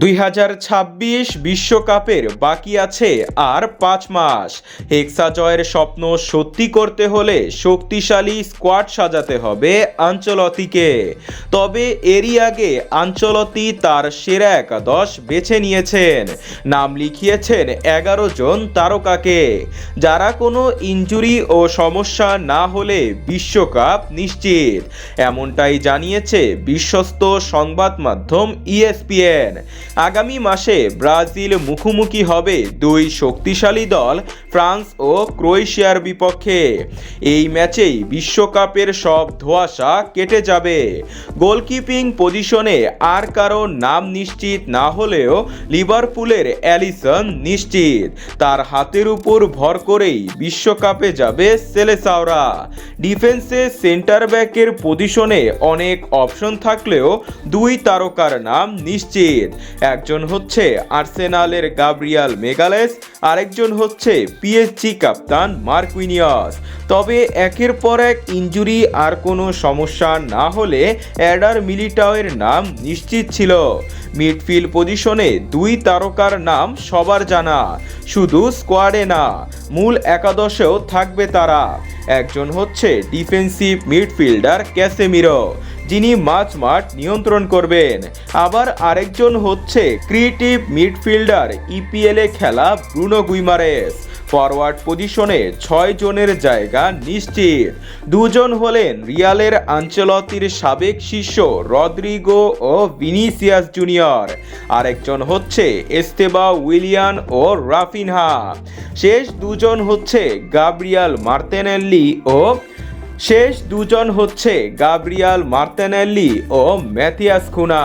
দুই হাজার ছাব্বিশ বিশ্বকাপের বাকি আছে আর পাঁচ মাস। হেক্সা জয়ের স্বপ্ন সত্যি করতে হলে শক্তিশালী স্কোয়াড সাজাতে হবে আঞ্চলতিকে। তবে এরই আগে আঞ্চলতি তার সেরা একাদশ বেছে নিয়েছেন। নাম লিখিয়েছেন এগারো জন তারকাকে। যারা কোনো ইনজুরি ও সমস্যা না হলে বিশ্বকাপ নিশ্চিত। এমনটাই জানিয়েছে বিশ্বস্ত সংবাদ মাধ্যম ইএসপিএন। আগামী মাসে ব্রাজিল মুখোমুখি হবে দুই শক্তিশালী দল, ফ্রান্স ও ক্রোয়েশিয়ার বিপক্ষে। এই ম্যাচেই বিশ্বকাপের সব ধোঁয়াশা কেটে যাবে। গোলকিপিং পজিশনে আর কারও নাম নিশ্চিত না হলেও লিভারপুলের অ্যালিসন নিশ্চিত। তার হাতের উপর ভর করেই বিশ্বকাপে যাবে সেলেসাওরা। ডিফেন্সে সেন্টার ব্যাকের পজিশনে অনেক অপশন থাকলেও দুই তারকার নাম নিশ্চিত। একজন হচ্ছে আর্সেনালের গাব্রিয়াল মেগালেস, আরেকজন হচ্ছে পিএসজি কাপ্তান মার্কুইনিয়াস তবে একের পর এক ইনজুরি আর কোনো সমস্যা না হলে অ্যাডার মিলিটাওয়ের নাম নিশ্চিত ছিল। মিডফিল্ড পজিশনে দুই তারকার নাম সবার জানা, শুধু স্কোয়াডে না, মূল একাদশেও থাকবে তারা। একজন হচ্ছে ডিফেন্সিভ মিডফিল্ডার ক্যাসেমিরো যিনি মাঝ মাঠ নিয়ন্ত্রণ করবেন। আবার আরেকজন হচ্ছে ক্রিয়েটিভ মিডফিল্ডার ইপিএলে খেলা ব্রুনো গুইমারেস। ফরওয়ার্ড পজিশনে ছয় জনের জায়গা নিশ্চিত। দুজন হলেন রিয়ালের আঞ্চলতির সাবেক শিষ্য রদ্রিগো ও ভিনিসিয়াস জুনিয়র। আরেকজন হচ্ছে এস্তেবা উইলিয়ান ও রাফিনহা। শেষ দুজন হচ্ছে গাব্রিয়াল মার্তেনেল্লি ও শেষ দুজন হচ্ছে গাব্রিয়াল মার্তেনেল্লি ও ম্যাথিয়াস খুনা।